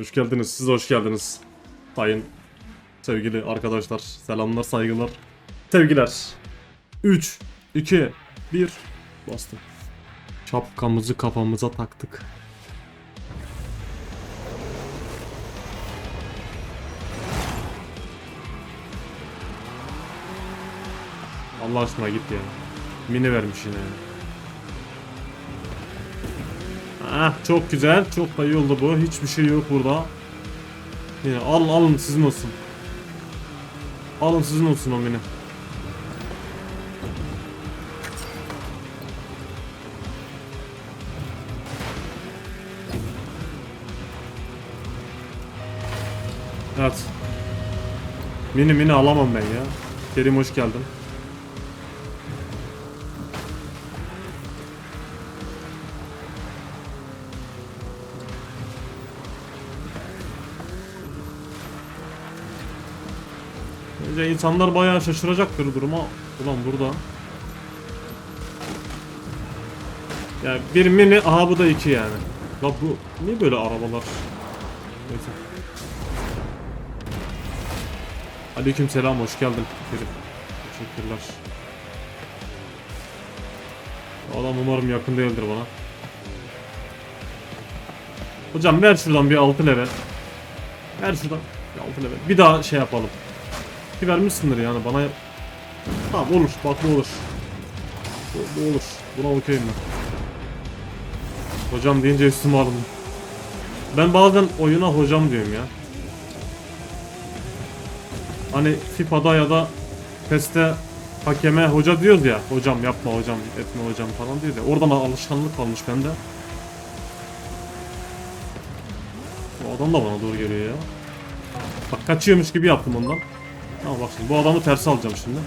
Hoş geldiniz. Siz de hoş geldiniz. Sayın sevgili arkadaşlar. Selamlar, saygılar. Sevgiler. 3, 2, 1. Bastım. Şapkamızı kafamıza taktık. Allah aşkına git ya. Mini vermiş yine. Ah çok güzel. Çok da iyi oldu bu. Hiçbir şey yok burada. Yine al alın sizin olsun. Alın sizin olsun o mini. Evet. Mini mini alamam ben ya. Kerim hoş geldin. Bence insanlar bayağı şaşıracaktır duruma. Ulan burada. Yani bir mini, aha bu da iki yani. La bu niye böyle arabalar? Neyse. Aleyküm selam, hoş geldin. Kerim. Teşekkürler. Adam umarım yakın değildir bana. Hocam ver şuradan bir altı level. Ver şuradan bir altı level. Bir daha şey yapalım. Bir vermişsindir yani bana. Tamam olur bak bu olur. Bu, bu olur. Buna okeyim ben. Hocam deyince üstüme alındım. Ben bazen oyuna hocam diyorum ya. Hani FIFA'da ya da PES'te hakeme hoca diyoruz ya. Hocam yapma hocam etme hocam falan diyor ya. Oradan alışkanlık kalmış bende. O adam da bana doğru geliyor ya. Bak kaçıyormuş gibi yaptım ondan. Tamam bak şimdi bu adamı tersi alacağım şimdi.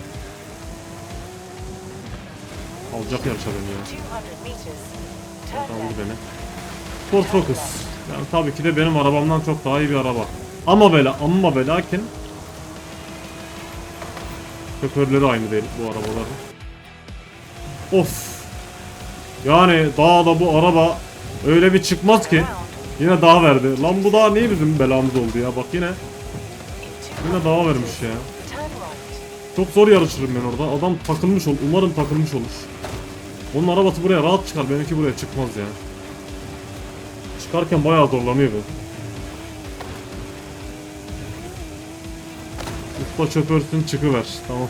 Alacak yarışa beni ya. 200 meters. Turn Aldı beni. Ford Focus. Yani tabii ki de benim arabamdan çok daha iyi bir araba. Ama böyle ama ve lakin Şoförleri aynı değil bu arabaların. Of. Yani dağda bu araba öyle bir çıkmaz ki. Yine dağ verdi. Lan bu dağ niye bizim belamız oldu ya? Bak yine yine dağ vermiş ya. Çok zor yarışırım ben orada. Adam takılmış ol. Umarım takılmış olur. Onun arabası buraya rahat çıkar. Benimki buraya çıkmaz ya. Çıkarken bayağı zorlanıyor bu. Usta şoförsün çıkıver. Tamam.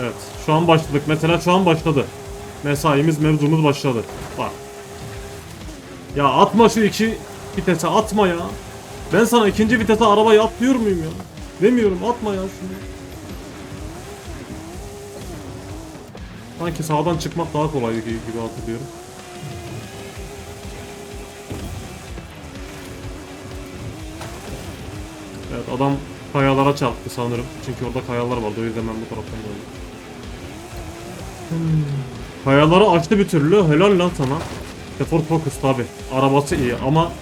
Evet. Şu an başladık. Mesela şu an başladı. Mesaimiz, mevzumuz başladı. Bak. Ya atma şu iki vitese atma ya. Ben sana ikinci vitese arabayı atlıyor muyum ya? Demiyorum atma ya şunu. Sanki sağdan çıkmak daha kolay gibi hatırlıyorum. Evet adam kayalara çarptı sanırım. Çünkü orada kayalar vardı o yüzden ben bu taraftan döndüm. Hmm. Kayaları açtı bir türlü helal lan sana. Ford Focus tabi. Arabası iyi ama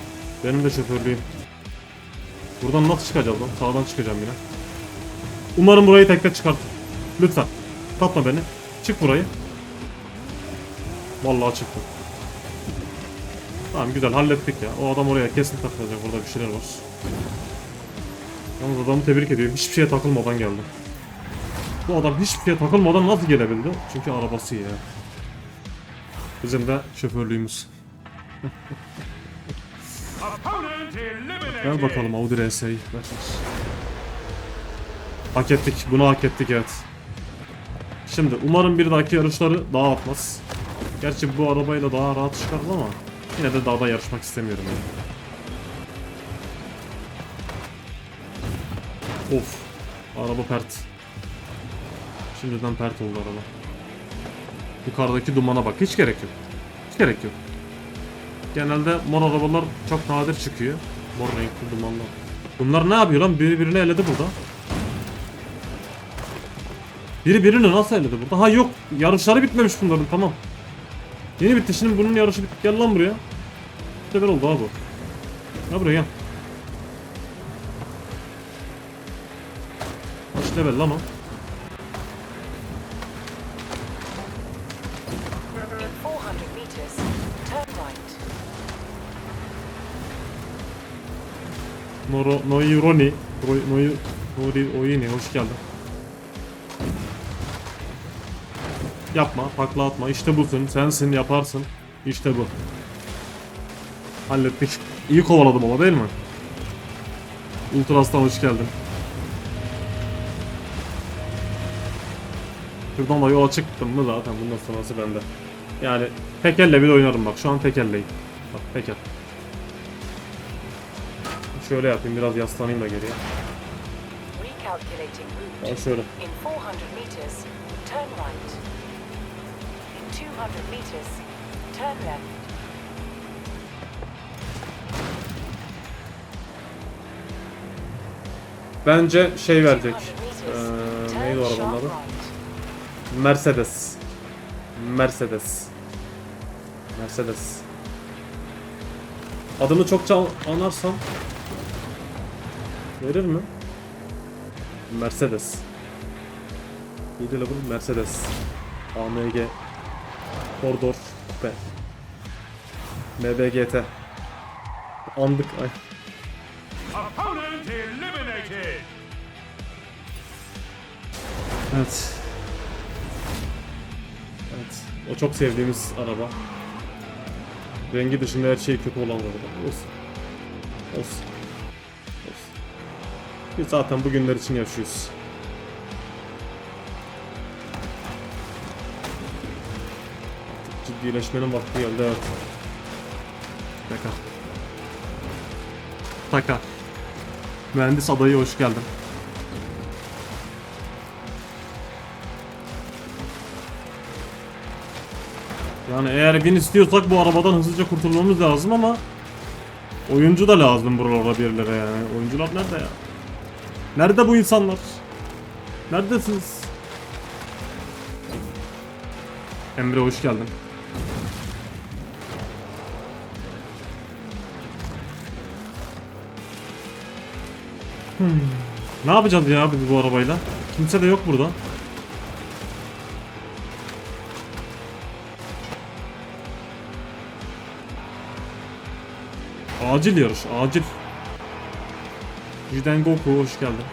benim de şoförlüğüm. Buradan nasıl çıkacağız lan? Sağdan çıkacağım yine. Umarım burayı tekte çıkartır. Lütfen. Tatma beni. Çık burayı. Vallahi çıktı. Tamam güzel hallettik ya. O adam oraya kesin takılacak. Orada bir şeyler var. Yalnız adamı tebrik ediyorum. Hiçbir şeye takılmadan geldi. Bu adam hiçbir şeye takılmadan nasıl gelebildi? Çünkü arabası ya. Bizim de şoförlüğümüz. Gel bakalım Audi RS'yi. Ver, ver. Hak ettik. Bunu hak ettik evet. Şimdi umarım bir dahaki yarışları daha atmaz. Gerçi bu arabayla daha rahat çıkarız ama yine de dağda yarışmak istemiyorum yani. Of. Araba pert. Şimdiden pert oldu araba. Yukarıdaki dumana bak. Hiç gerek yok. Hiç gerek yok. Genelde mor arabalar çok nadir çıkıyor. Mor renkli dumanlar. Bunlar ne yapıyor lan? Biri birini eledi burada. Biri birini nasıl eledi burada? Ha yok. Yarışları bitmemiş bunların tamam. Yeni bitti. Şimdi bunun yarışı bitti. Gel lan buraya. Bir sefer oldu ha bu. Gel buraya gel. Kaç lan o? Noro, Noironi, Roy- Noi, Nori, Oyini hoş geldin. Yapma, takla atma. İşte busun, sensin, yaparsın. İşte bu. Hallettik. İyi kovaladım ama değil mi? Ultras'tan hoş geldin. Şuradan da yola çıktım mı zaten bundan sonrası bende. Yani tek elle bile oynarım bak. Şu an tek elleyim. Bak tek el. Şöyle yapayım biraz yaslanayım da geriye. Ben şöyle. In 400 meters, turn right. In 200 meters, turn left. Bence şey 200 verecek. Ee, neydi o arabanın adı? Mercedes. Mercedes. Mercedes. Adını çokça anarsam verir mi? Mercedes. 7 level Mercedes. AMG. Fordor. Coupe. MBGT. Andık. Ay. Evet. Evet. O çok sevdiğimiz araba. Rengi dışında her şey kötü olan araba. Olsun. Olsun. Biz zaten bugünler için yaşıyoruz. Artık ciddileşmenin vakti geldi evet. Taka. Taka. Mühendis adayı hoş geldin. Yani eğer bin istiyorsak bu arabadan hızlıca kurtulmamız lazım ama oyuncu da lazım buralara birilere yani. Oyuncular nerede ya? Nerede bu insanlar? Neredesiniz? Emre hoş geldin. Hmm. Ne yapacağız ya biz bu arabayla? Kimse de yok burada. Acil yarış, acil. Jiden Goku hoş geldin.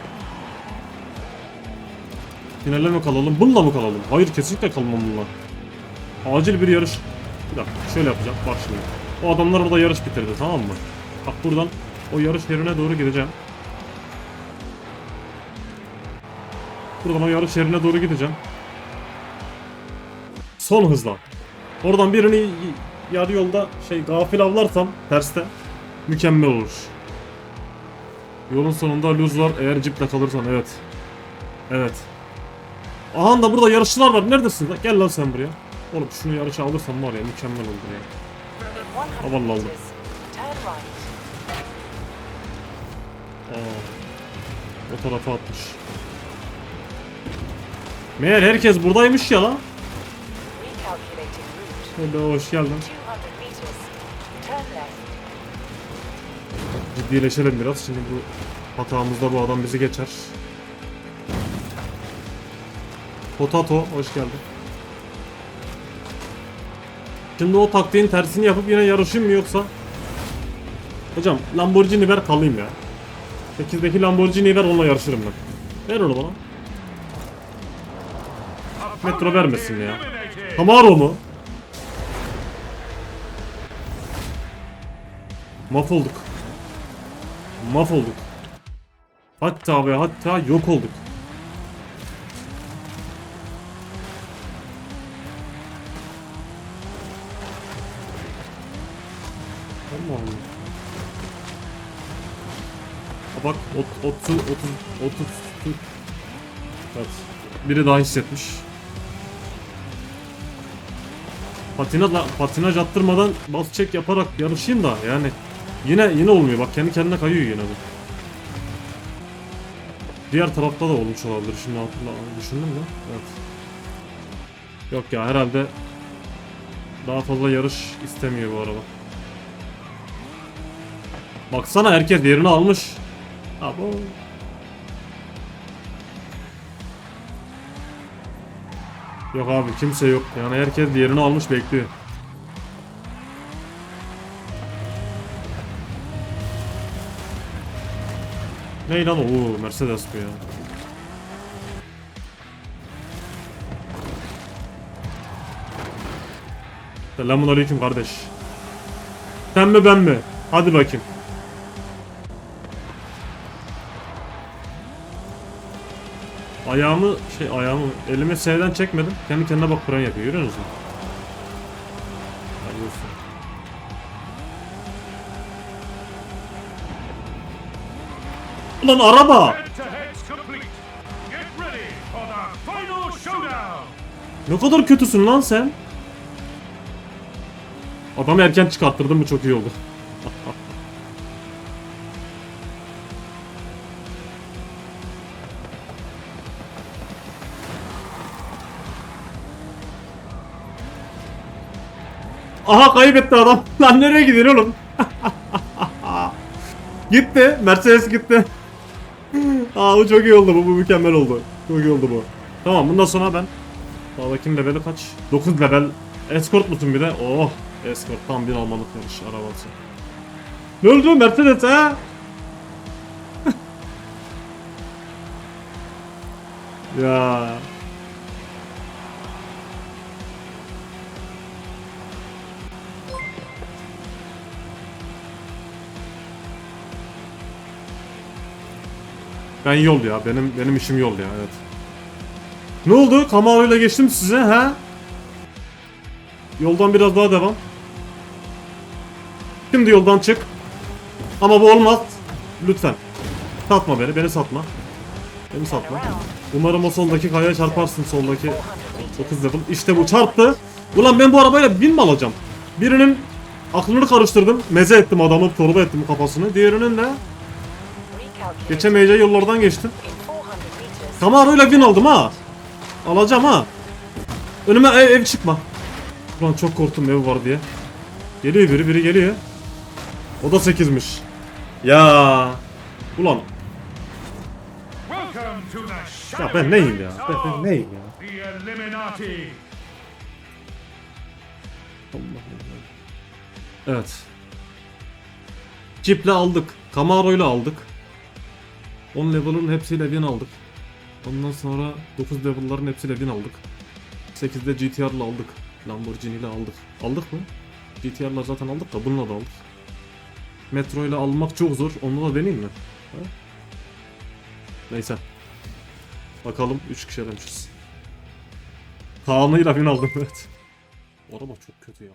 Finale mi kalalım? Bununla mı kalalım? Hayır kesinlikle kalmam bununla. Acil bir yarış. Bir dakika şöyle yapacağım. Bak şimdi. O adamlar orada yarış bitirdi tamam mı? Bak buradan o yarış yerine doğru gideceğim. Buradan o yarış yerine doğru gideceğim. Son hızla. Oradan birini yarı yolda şey gafil avlarsam terste mükemmel olur. Yolun sonunda luz var eğer ciple kalırsan evet. Evet. Aha da burada yarışçılar var. Neredesin? Gel lan sen buraya. Oğlum şunu yarışa alırsam var ya mükemmel olur ya. In 100 Havalı right. Aa, o tarafa atmış. Meğer herkes buradaymış ya lan. Hello hoş geldin. Ciddileşelim biraz. Şimdi bu hatamızda bu adam bizi geçer. Potato hoş geldin. Şimdi o taktiğin tersini yapıp yine yarışayım mı yoksa? Hocam Lamborghini ver kalayım ya. 8'deki Lamborghini'yi ver onunla yarışırım ben. Ver onu bana. Metro vermesin ya. Camaro mu? Mahvolduk. Mahvolduk. Hatta ve hatta yok olduk. Allah. Ha bak ot- 30 30 30 Evet. Biri daha hissetmiş. Patinaj, patinaj attırmadan bas çek yaparak yarışayım da yani yine yine olmuyor bak kendi kendine kayıyor yine bu. Diğer tarafta da olmuş olabilir şimdi hatırla düşündüm mü? Evet. Yok ya herhalde daha fazla yarış istemiyor bu araba. Baksana herkes yerini almış. Abo. Yok abi kimse yok. Yani herkes yerini almış bekliyor. Ne lan o Mercedes bu ya. Selamun aleyküm kardeş. Sen mi ben mi? Hadi bakayım. Ayağımı şey ayağımı elimi S'den çekmedim. Kendi kendine bak fren yapıyor görüyor musun? Final showdown. Ne kadar kötüsün lan sen. Adamı erken çıkarttırdın mı çok iyi oldu. Aha kaybetti adam. Lan nereye gidiyor oğlum? gitti. Mercedes gitti. Aa bu çok iyi oldu bu. Bu mükemmel oldu. Çok iyi oldu bu. Tamam bundan sonra ben daha bakayım leveli kaç? 9 level. Escort musun bir de? Oh. Escort tam bir almalık yarış arabası. Ne oldu Mercedes ha? ya. Ben yol ya. Benim benim işim yol ya. Evet. Ne oldu? Camaro ile geçtim size ha? Yoldan biraz daha devam. Şimdi yoldan çık. Ama bu olmaz. Lütfen. Satma beni, beni satma. Beni satma. Umarım o soldaki kayaya çarparsın soldaki 9 level. İşte bu çarptı. Ulan ben bu arabayla bin mi alacağım? Birinin aklını karıştırdım. Meze ettim adamı, torba ettim kafasını. Diğerinin de geçemeyeceği yollardan geçtim. in 400 meters. Camaro'yla bin aldım ha. Alacağım ha. Önüme ev, ev çıkma. Ulan çok korktum ev var diye. Geliyor biri biri geliyor. O da 8'miş. Ya. Ulan ya ben neyim ya? Ben, ben neyim ya? Evet. Jeep'le aldık. Camaro'yla aldık. 10 level'ın hepsiyle win aldık. Ondan sonra 9 level'ların hepsiyle win aldık. 8'de GTR'la aldık. Lamborghini'yle aldık. Aldık mı? GTR'la zaten aldık da bununla da aldık. Metro ile almak çok zor. Onu da deneyeyim mi? Ha? Neyse. Bakalım 3 kişi elemişiz. Kaan'ıyla win aldım evet. O araba çok kötü ya.